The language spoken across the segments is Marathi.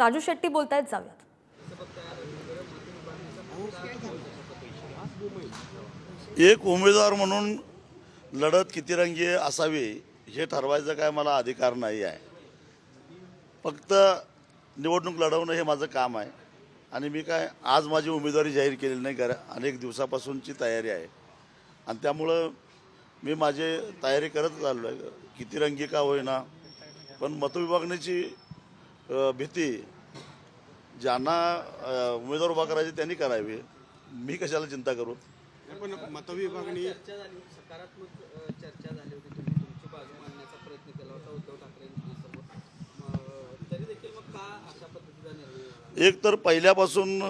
राजू शेट्टी बोलतायत जाऊयात. एक उमेदवार म्हणून लढत किती रंगी असावी हे ठरवायचं काय मला अधिकार नाही आहे. फक्त निवडणूक लढवणं हे माझं काम आहे. आणि मी काय आज माझी उमेदवारी जाहीर केलेली नाही कारण अनेक दिवसापासूनची तयारी आहे. आणि त्यामुळं मी माझे तयारी करत चाललो आहे किती रंगी का होईना. पण मतविभागणीची भीती ज्यांना उमेदवार उभा करायचे त्यांनी करावी. मी कशाला चिंता करू? पण मतविभागणी सकारात्मक अ, चर्चा झाली होती तुम्ही. तुमची बाजू मांडण्याचा प्रयत्न केला होता उद्धव ठाकरेंसमोर म, तरी देखील मग का अशा पद्धतीचा निर्णय झाला? एक तर पहिल्यापासून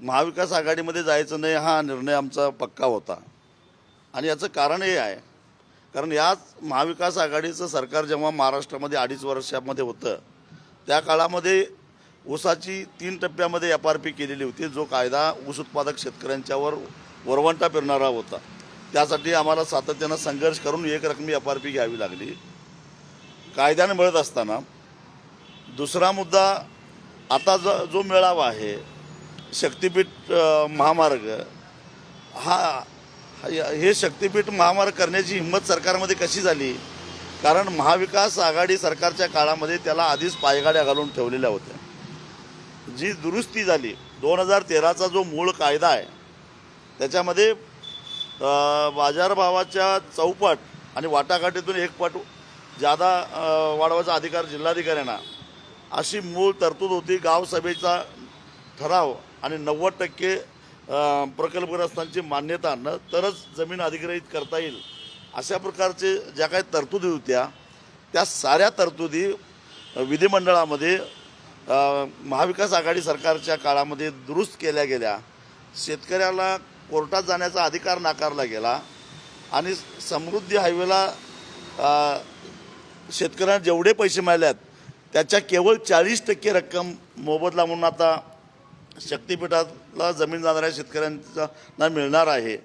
महाविकास आघाडीमध्ये जायचं नाही हा निर्णय आमचा पक्का होता. आणि याचं कारण हे आहे. कारण याच महाविकास आघाडीचं सरकार जेव्हा महाराष्ट्रामध्ये अडीच वर्षामध्ये होतं त्या काळामध्ये ऊसाची तीन टप्प्यामध्ये एफ आर पी केलेली होती जो कायदा ऊस उत्पादक शेतकऱ्यांच्यावर वरवंटा फिरणारा होता. त्यासाठी आम्हाला सातत्यानं संघर्ष करून एक रकमी एफ आर पी घ्यावी लागली. कायद्याने मिळत असताना दुसरा मुद्दा आता जो जो मेळावा आहे शक्तिपीठ महामार्ग हा हा- हे शक्तिपीठ महामार्ग करण्याची हिंमत सरकारमध्ये कशी झाली? कारण महाविकास आघाडी सरकारच्या काळामध्ये त्याला आधीच पायगाड्या घालून ठेवलेल्या होत्या. जी दुरुस्ती झाली दोन हजार तेराचा जो मूळ कायदा आहे त्याच्यामध्ये बाजारभावाच्या चौपट आणि वाटाघाटीतून एक पट जादा वाढवायचा अधिकार जिल्हाधिकाऱ्यांना अशी मूळ तरतूद होती. गावसभेचा ठराव आणि नव्वद टक्के प्रकल्पग्रस्तांची मान्यता न तरच जमीन अधिग्रहित करता येईल. अशा प्रकारचे ज्या काही तरतुदी होत्या त्या साऱ्या तरतुदी विधिमंडळामध्ये महाविकास आघाडी सरकारच्या काळामध्ये दुरुस्त केल्या गेल्या. शेतकऱ्याला कोर्टात जाण्याचा अधिकार नाकारला गेला आणि समृद्धी हायवेला शेतकऱ्यांना जेवढे पैसे मिळाले आहेत त्याच्या केवळ चाळीस टक्के रक्कम मोबदला म्हणून आता शक्तिपीठाला जमीन जाणाऱ्या शेतकऱ्यांना मिळणार आहे.